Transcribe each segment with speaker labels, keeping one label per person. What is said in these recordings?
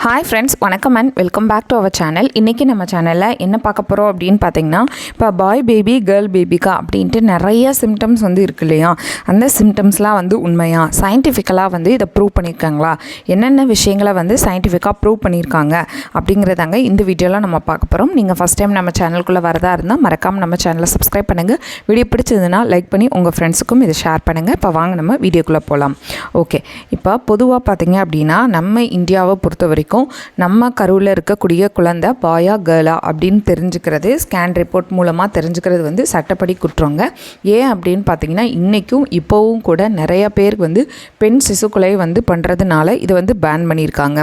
Speaker 1: Hi friends வணக்கம் and welcome back to our channel இன்றைக்கி நம்ம சேனலில் என்ன பார்க்க போகிறோம் அப்படின்னு பார்த்தீங்கன்னா இப்போ பாய் பேபி கேர்ள் பேபிக்கா அப்படின்ட்டு நிறைய சிம்டம்ஸ் வந்து இருக்கு இல்லையா? அந்த சிம்டம்ஸ்லாம் வந்து உண்மையாக சயின்டிஃபிக்கலாக வந்து இதை ப்ரூவ் பண்ணியிருக்காங்களா என்னென்ன விஷயங்களை வந்து சயின்டிஃபிக்காக ப்ரூவ் பண்ணியிருக்காங்க அப்படிங்கிறதாங்க இந்த வீடியோவில் நம்ம பார்க்க போகிறோம் நீங்கள் ஃபஸ்ட் டைம் நம்ம சேனலுக்குள்ளே வரதா இருந்தால் மறக்காமல் நம்ம சேனலை சப்ஸ்கிரைப் பண்ணுங்கள் வீடியோ பிடிச்சதுன்னா லைக் பண்ணி உங்கள் ஃப்ரெண்ட்ஸுக்கும் இதை ஷேர் பண்ணுங்கள் இப்போ வாங்க நம்ம வீடியோக்குள்ளே போகலாம் ஓகே இப்போ பொதுவாக பார்த்தீங்க அப்படின்னா நம்ம இந்தியாவை பொறுத்த வரைக்கும் நம்ம கருவில் இருக்கக்கூடிய குழந்தை பாயா கேர்ளா அப்படின்னு தெரிஞ்சுக்கிறது ஸ்கேன் ரிப்போர்ட் மூலமாக தெரிஞ்சுக்கிறது வந்து சட்டப்படி குற்றங்க. ஏன் அப்படின்னு பார்த்தீங்கன்னா இன்றைக்கும் இப்போவும் கூட நிறைய பேர் வந்து பெண் சிசுக்களை வந்து பண்ணுறதுனால இதை வந்து பேன் பண்ணியிருக்காங்க.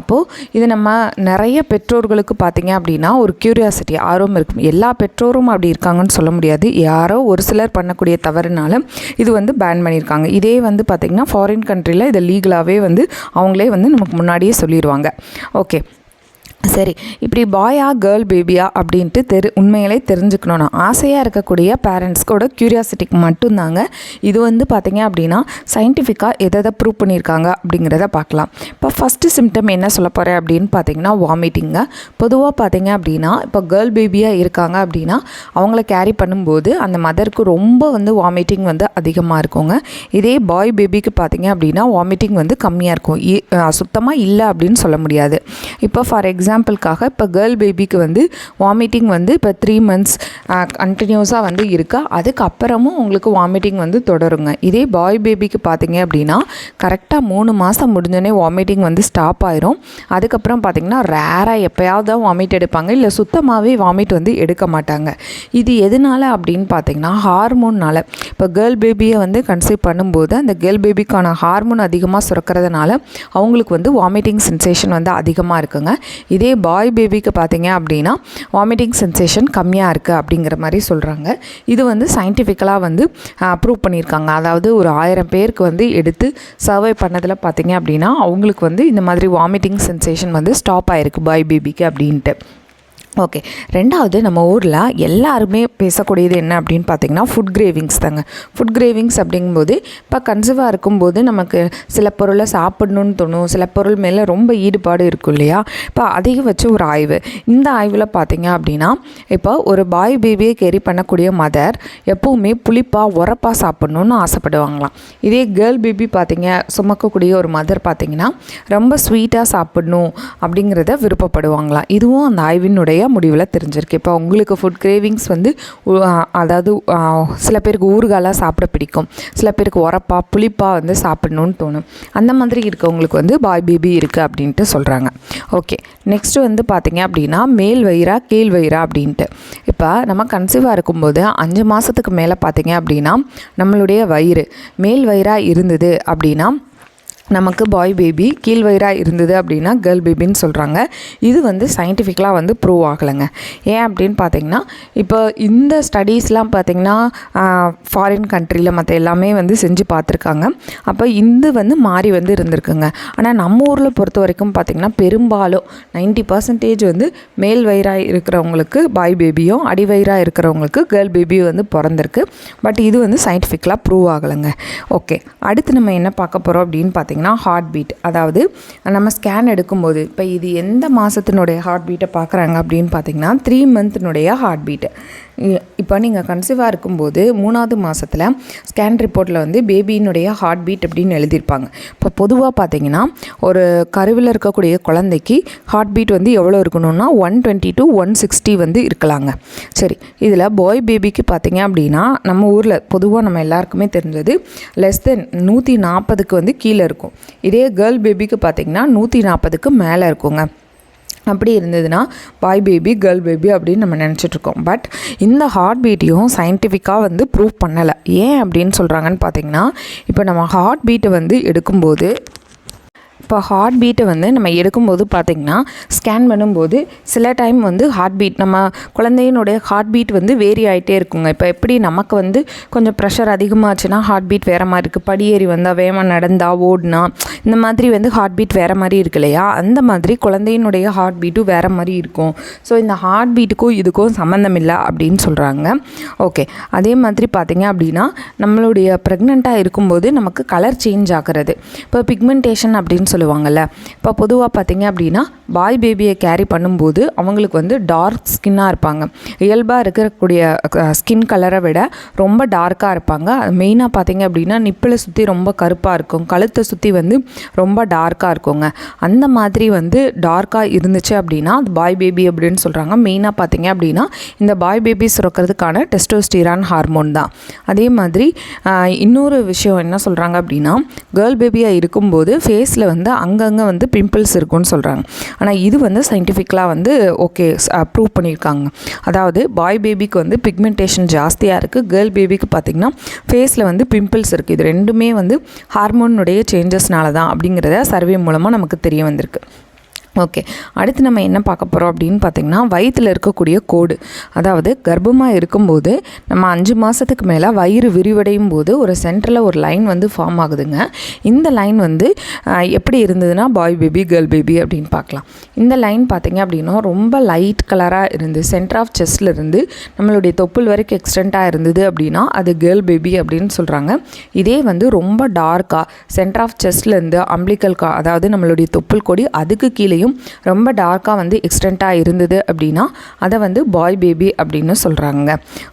Speaker 1: அப்போது இது நம்ம நிறைய பெற்றோர்களுக்கு பார்த்தீங்க அப்படின்னா ஒரு க்யூரியாசிட்டி ஆர்வம் இருக்கும் எல்லா பெற்றோரும் அப்படி இருக்காங்கன்னு சொல்ல முடியாது. யாரோ ஒரு சிலர் பண்ணக்கூடிய தவறுனால இது வந்து பேன் பண்ணியிருக்காங்க. இதே வந்து பார்த்திங்கன்னா ஃபாரின் கண்ட்ரியில் இதை லீகலாகவே வந்து அவங்களே வந்து நமக்கு முன்னாடியே சொல்லிடுவாங்க ஓகே சரி இப்படி பாயா கேர்ள் பேபியா அப்படின்ட்டு தெரு உண்மையிலே தெரிஞ்சுக்கணும்னா ஆசையாக இருக்கக்கூடிய பேரண்ட்ஸ்க்கோட க்யூரியாசிட்டிக்கு மட்டும்தாங்க. இது வந்து பார்த்தீங்க அப்படின்னா சயின்டிஃபிக்காக எதை எதை ப்ரூவ் பண்ணியிருக்காங்க அப்படிங்கிறத பார்க்கலாம். இப்போ ஃபஸ்ட்டு சிம்டம் என்ன சொல்ல போகிறேன் அப்படின்னு பார்த்தீங்கன்னா வாமிட்டிங்க பொதுவாக பார்த்தீங்க அப்படின்னா இப்போ கேர்ள் பேபியாக இருக்காங்க அப்படின்னா அவங்கள கேரி பண்ணும்போது அந்த மதருக்கு ரொம்ப வந்து வாமிட்டிங் வந்து அதிகமாக இருக்குங்க. இதே பாய் பேபிக்கு பார்த்தீங்க அப்படின்னா வாமிட்டிங் வந்து கம்மியாக இருக்கும். சுத்தமாக இல்லை அப்படின்னு சொல்ல முடியாது. இப்போ ஃபார் எக்ஸாம்பிளுக்காக இப்போ கேர்ள் பேபிக்கு வந்து வாமிட்டிங் வந்து இப்போ த்ரீ மந்த்ஸ் கண்டினியூஸாக வந்து இருக்கா? அதுக்கப்புறமும் உங்களுக்கு வாமிட்டிங் வந்து தொடருங்க. இதே பாய் பேபிக்கு பார்த்தீங்க அப்படின்னா கரெக்டாக மூணு மாதம் முடிஞ்சோடனே வாமிட்டிங் வந்து ஸ்டாப் ஆயிரும். அதுக்கப்புறம் பார்த்தீங்கன்னா ரேராக எப்போயாவது தான் வாமிட் எடுப்பாங்க. இல்லை சுத்தமாகவே வாமிட் வந்து எடுக்க மாட்டாங்க. இது எதனால அப்படின்னு பார்த்தீங்கன்னா ஹார்மோன்னால் இப்போ கேர்ள் பேபியை வந்து கன்சீவ் பண்ணும்போது அந்த கேர்ள் பேபிக்கான ஹார்மோன் அதிகமாக சுரக்கிறதுனால அவங்களுக்கு வந்து வாமிட்டிங் சென்சேஷன் வந்து அதிகமாக இருக்குங்க. இது இதே பாய் பேபிக்கு பார்த்தீங்க அப்படின்னா வாமிட்டிங் சென்சேஷன் கம்மியாக இருக்குது அப்படிங்கிற மாதிரி சொல்கிறாங்க இது வந்து சயின்டிஃபிக்கலாக வந்து ப்ரூவ் பண்ணியிருக்காங்க. அதாவது ஒரு ஆயிரம் பேருக்கு வந்து எடுத்து சர்வை பண்ணதில் பார்த்தீங்க அப்படின்னா அவங்களுக்கு வந்து இந்த மாதிரி வாமிட்டிங் சென்சேஷன் வந்து ஸ்டாப் ஆகிருக்கு பாய் பேபிக்கு அப்படின்ட்டு. ஓகே ரெண்டாவது நம்ம ஊரில் எல்லாருமே பேசக்கூடியது என்ன அப்படின்னு பார்த்தீங்கன்னா ஃபுட் கிரேவிங்ஸ் தாங்க. ஃபுட் கிரேவிங்ஸ் அப்படிங்கும்போது இப்போ கன்சீவாக இருக்கும்போது நமக்கு சில பொருளை சாப்பிடணும்னு தோணும். சில பொருள் மேலே ரொம்ப ஈடுபாடு இருக்கும் இல்லையா? இப்போ அதிக வச்சு ஒரு ஆய்வு. இந்த ஆய்வில் பார்த்தீங்க அப்படின்னா இப்போ ஒரு பாய் பேபியை கேரி பண்ணக்கூடிய மதர் எப்போவுமே புளிப்பாக உரப்பாக சாப்பிட்ணுன்னு ஆசைப்படுவாங்களாம். இதே கேர்ள் பேபி பார்த்தீங்க சுமக்கக்கூடிய ஒரு மதர் பார்த்தீங்கன்னா ரொம்ப ஸ்வீட்டாக சாப்பிடணும் அப்படிங்கிறத விருப்பப்படுவாங்களாம். இதுவும் அந்த ஆய்வினுடைய முடிவில் தெரிஞ்சிருக்கு. இப்போ உங்களுக்கு ஃபுட் கிரேவிங்ஸ் வந்து அதாவது சில பேருக்கு ஊறுகாலாக சாப்பிட பிடிக்கும். சில பேருக்கு உரப்பாக புளிப்பாக வந்து சாப்பிடணும்னு தோணும். அந்த மாதிரி இருக்கவங்களுக்கு வந்து பாய் பேபி இருக்குது அப்படின்ட்டு சொல்கிறாங்க ஓகே நெக்ஸ்ட்டு வந்து பார்த்திங்க அப்படின்னா மேல் வயிறா கீழ் வயிறா அப்படின்ட்டு. இப்போ நம்ம கன்சீவாக இருக்கும்போது அஞ்சு மாதத்துக்கு மேலே பார்த்திங்க அப்படின்னா நம்மளுடைய வயிறு மேல் வயிறாக இருந்தது அப்படின்னா நமக்கு பாய் பேபி கீழ்வயிறாக இருந்தது அப்படின்னா கேர்ள் பேபின்னு சொல்கிறாங்க இது வந்து சயின்டிஃபிக்கலாக வந்து ப்ரூவ் ஆகலைங்க. ஏன் அப்படின்னு பார்த்தீங்கன்னா இப்போ இந்த ஸ்டடீஸ்லாம் பார்த்திங்கன்னா ஃபாரின் கண்ட்ரியில் மற்ற எல்லாமே வந்து செஞ்சு பார்த்துருக்காங்க அப்போ இந்து வந்து மாறி வந்து இருந்திருக்குங்க. ஆனால் நம்ம ஊரில் பொறுத்த வரைக்கும் பார்த்திங்கன்னா பெரும்பாலும் நைன்ட்டி பர்சன்டேஜ் வந்து மேல் வயிறாக இருக்கிறவங்களுக்கு பாய் பேபியும் அடி வயிறாக இருக்கிறவங்களுக்கு கேர்ள் பேபியும் வந்து பிறந்திருக்கு. பட் இது வந்து சயின்டிஃபிக்கலாக ப்ரூவ் ஆகலைங்க. ஓகே அடுத்து நம்ம என்ன பார்க்க போகிறோம் அப்படின்னு பார்த்தீங்கன்னா ஹார்ட் பீட் அதாவது நம்ம ஸ்கேன் எடுக்கும்போது இப்போ இது எந்த மாதத்தினுடைய ஹார்ட் பீட்டை பார்க்குறாங்க அப்படின்னு பார்த்தீங்கன்னா த்ரீ மந்த்தினுடைய ஹார்ட் பீட்டு இப்போ நீங்கள் கன்சீவாக இருக்கும்போது மூணாவது மாதத்தில் ஸ்கேன் ரிப்போர்ட்டில் வந்து பேபியினுடைய ஹார்ட் பீட் அப்படின்னு எழுதியிருப்பாங்க. இப்போ பொதுவாக பார்த்தீங்கன்னா ஒரு கருவில் இருக்கக்கூடிய குழந்தைக்கு ஹார்ட் பீட் வந்து எவ்வளோ இருக்கணும்னா one twenty to one sixty வந்து இருக்கலாங்க. சரி இதில் பாய் பேபிக்கு பார்த்தீங்க அப்படின்னா நம்ம ஊரில் பொதுவாக நம்ம எல்லாருக்குமே தெரிஞ்சது லெஸ் தென் நூற்றி நாற்பதுக்கு வந்து கீழே இருக்கும். இதே கேர்ள் பேபிக்கு பார்த்தீங்கன்னா நூற்றி நாற்பதுக்கு மேலே இருக்குங்க. அப்படி இருந்ததுன்னா பாய் பேபி கேர்ள் பேபி அப்படின்னு நம்ம நினச்சிட்ருக்கோம் பட் இந்த ஹார்ட் பீட்டையும் சயின்டிஃபிக்காக வந்து ப்ரூவ் பண்ணலை. ஏன் அப்படின்னு சொல்கிறாங்கன்னு பார்த்தீங்கன்னா இப்போ நம்ம ஹார்ட் பீட்டை வந்து எடுக்கும்போது இப்போ ஹார்ட் பீட்டை வந்து நம்ம எடுக்கும்போது பார்த்திங்கன்னா ஸ்கேன் பண்ணும்போது சில டைம் வந்து ஹார்ட் பீட் நம்ம குழந்தையினுடைய ஹார்ட் பீட் வந்து வேரி ஆகிட்டே இருக்குங்க. இப்போ எப்படி நமக்கு வந்து கொஞ்சம் ப்ரெஷர் அதிகமாகச்சுன்னா ஹார்ட் பீட் வேறு மாதிரி இருக்குது படியேறி வந்தால் வேகமாக நடந்தால் ஓடினா இந்த மாதிரி வந்து ஹார்ட் பீட் வேறு மாதிரி இருக்கு இல்லையா? அந்த மாதிரி குழந்தையினுடைய ஹார்ட் பீட்டும் வேறு மாதிரி இருக்கும். ஸோ இந்த ஹார்ட் பீட்டுக்கும் இதுக்கும் சம்மந்தம் இல்லை அப்படின்னு சொல்கிறாங்க ஓகே அதே மாதிரி பார்த்திங்க அப்படின்னா நம்மளுடைய ப்ரெக்னெண்ட்டாக இருக்கும்போது நமக்கு கலர் சேஞ்ச் ஆகிறது. இப்போ பிக்மெண்டேஷன் அப்படின்னு சொல்லி சொல்லுவாங்கள்ல இப்போ பொதுவாக பார்த்தீங்க அப்படின்னா பாய் பேபியை கேரி பண்ணும்போது அவங்களுக்கு வந்து டார்க் ஸ்கின்னாக இருப்பாங்க. இயல்பாக இருக்கக்கூடிய ஸ்கின் கலரை விட ரொம்ப டார்க்காக இருப்பாங்க. மெயினாக பார்த்தீங்க அப்படின்னா நிப்பிளை சுற்றி ரொம்ப கருப்பாக இருக்கும். கழுத்தை சுற்றி வந்து ரொம்ப டார்க்காக இருக்குங்க. அந்த மாதிரி வந்து டார்க்காக இருந்துச்சு அப்படின்னா அது பாய் பேபி அப்படின்னு சொல்கிறாங்க மெயினாக பார்த்தீங்க அப்படின்னா இந்த பாய் பேபி சுரக்கிறதுக்கான டெஸ்டோஸ்டிரான் ஹார்மோன் தான். அதே மாதிரி இன்னொரு விஷயம் என்ன சொல்கிறாங்க அப்படின்னா கேர்ள் பேபியாக இருக்கும்போது ஃபேஸில் வந்து அங்கங்கே வந்து பிம்பிள்ஸ் இருக்கும்னு சொல்கிறாங்க ஆனால் இது வந்து சயின்டிஃபிக்கலாக வந்து ஓகே ப்ரூவ் uh, பண்ணியிருக்காங்க. அதாவது பாய் பேபிக்கு வந்து பிக்மெண்டேஷன் ஜாஸ்தியாக இருக்குது கேர்ள் பேபிக்கு பார்த்திங்கன்னா ஃபேஸில் வந்து பிம்பிள்ஸ் இருக்குது இது ரெண்டுமே வந்து ஹார்மோனுடைய சேஞ்சஸ்னால தான் அப்படிங்கிறத சர்வே மூலமாக நமக்கு தெரிய வந்திருக்கு. ஓகே அடுத்து நம்ம என்ன பார்க்க போகிறோம் அப்படின்னு பார்த்தீங்கன்னா வயிற்றில் இருக்கக்கூடிய கோடு. அதாவது கர்ப்பமாக இருக்கும்போது நம்ம அஞ்சு மாதத்துக்கு மேலே வயிறு விரிவடையும் போது ஒரு சென்டரில் ஒரு லைன் வந்து ஃபார்ம் ஆகுதுங்க. இந்த லைன் வந்து எப்படி இருந்ததுன்னா பாய் பேபி கேர்ள் பேபி அப்படின்னு பார்க்கலாம். இந்த லைன் பார்த்திங்க அப்படின்னா ரொம்ப லைட் கலராக இருந்து சென்டர் ஆஃப் செஸ்டில் இருந்து நம்மளுடைய தொப்புள் வரைக்கும் எக்ஸ்டெண்ட்டாக இருந்தது அப்படின்னா அது கேர்ள் பேபி அப்படின்னு சொல்கிறாங்க இதே வந்து ரொம்ப டார்க்காக சென்டர் ஆஃப் செஸ்ட்லேருந்து அம்பிளிக்கல் கா அதாவது நம்மளுடைய தொப்புள் கொடி அதுக்கு கீழே கீழேயும் ரொம்ப டார்க்காக வந்து எக்ஸ்டெண்ட்டாக இருந்தது அப்படின்னா அதை வந்து பாய் பேபி அப்படின்னு சொல்கிறாங்க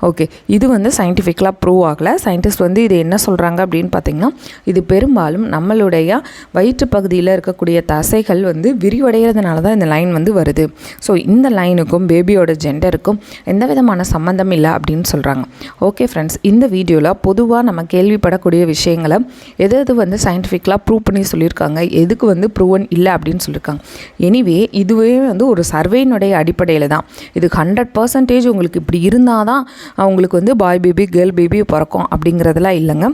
Speaker 1: ஓகே இது வந்து சயின்டிஃபிக்கலாக ப்ரூவ் ஆகலை. சயின்டிஸ்ட் வந்து இது என்ன சொல்கிறாங்க அப்படின்னு பார்த்தீங்கன்னா இது பெரும்பாலும் நம்மளுடைய வயிற்று பகுதியில் இருக்கக்கூடிய தசைகள் வந்து விரிவடைகிறதுனால தான் இந்த லைன் வந்து வருது. ஸோ இந்த லைனுக்கும் பேபியோட ஜெண்டருக்கும் எந்த விதமான சம்மந்தம் இல்லை அப்படின்னு சொல்கிறாங்க ஓகே ஃப்ரெண்ட்ஸ் இந்த வீடியோவில் பொதுவாக நம்ம கேள்விப்படக்கூடிய விஷயங்களை எது எது வந்து சயின்டிஃபிக்கலாக ப்ரூவ் பண்ணி சொல்லியிருக்காங்க எதுக்கு வந்து ப்ரூவன் இல்லை அப்படின்னு சொல்லியிருக்காங்க. எனிவே இதுவே வந்து ஒரு சர்வேனுடைய அடிப்படையில் தான். இது ஹண்ட்ரட் பர்சன்டேஜ் உங்களுக்கு இப்படி இருந்தால் தான் உங்களுக்கு வந்து பாய் பேபி கேர்ள் பேபி பிறக்கும் அப்படிங்கிறதெல்லாம் இல்லைங்க.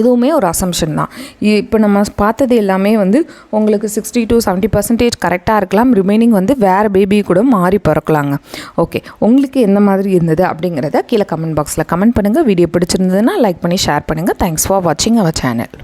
Speaker 1: இதுவுமே ஒரு அசம்ஷன் தான். இப்போ நம்ம பார்த்தது எல்லாமே வந்து உங்களுக்கு சிக்ஸ்டி டு செவன்ட்டி பர்சன்டேஜ் கரெக்டாக இருக்கலாம். ரிமைனிங் வந்து வேறு பேபி கூட மாறி பிறக்கலாங்க. ஓகே உங்களுக்கு எந்த மாதிரி இருந்தது அப்படிங்கிறத கீழே கமெண்ட் பாக்ஸில் கமெண்ட் பண்ணுங்கள் வீடியோ பிடிச்சிருந்ததுன்னா லைக் பண்ணி ஷேர் பண்ணுங்கள் தேங்க்ஸ் ஃபார் வாட்சிங் அவர் சேனல்